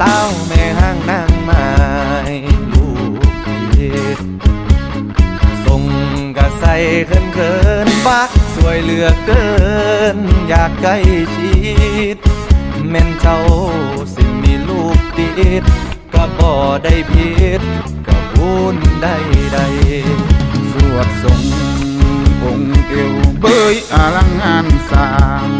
สาวแม่ห้างนางไม้ลูกเดียส่งกระใสเขินเขินๆบ้าสวยเหลือเกิน อยากใกล้ชิดแม่นเจ้าสิมีลูกติดก็บ่ได้ผิดก็บุญได้ใดสวดทรงองค์เอวเบยอลังงานสาง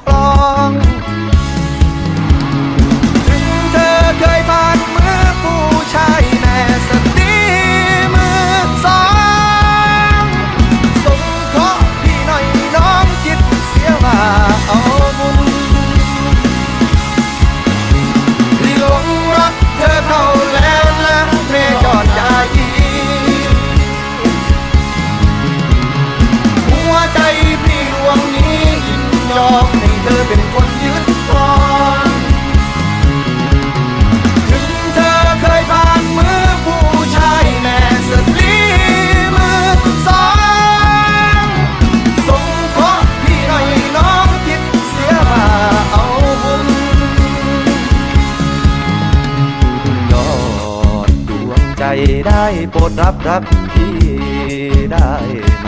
ให้เธอเป็นคนยึดครองถึงเธอเคยผ่านมือผู้ชายแม่สตรีมือสองสงเคราะห์พี่หน่อยน้องคิดเสียว่าเอาบุญยอดดวงใจได้โปรดรับรักพี่ได้ไหม